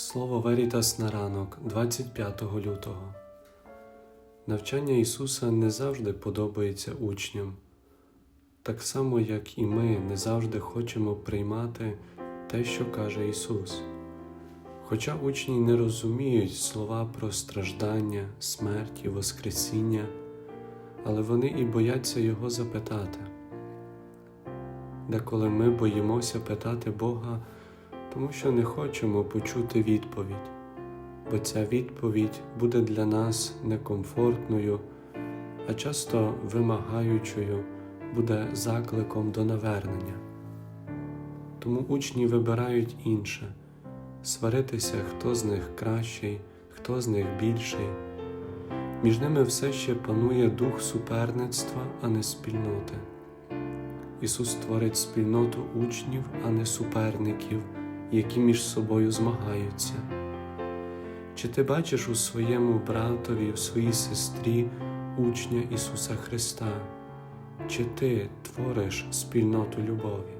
Слово Верітас на ранок 25 лютого. Навчання Ісуса не завжди подобається учням, так само, як і ми не завжди хочемо приймати те, що каже Ісус. Хоча учні не розуміють слова про страждання, смерть і Воскресіння, але вони і бояться Його запитати. Деколи ми боїмося питати Бога тому що не хочемо почути відповідь, бо ця відповідь буде для нас некомфортною, а часто вимагаючою буде закликом до навернення. Тому учні вибирають інше сваритися, хто з них кращий, хто з них більший. Між ними все ще панує дух суперництва, а не спільноти. Ісус творить спільноту учнів, а не суперників які між собою змагаються. Чи ти бачиш у своєму братові, в своїй сестрі учня Ісуса Христа? Чи ти твориш спільноту любові?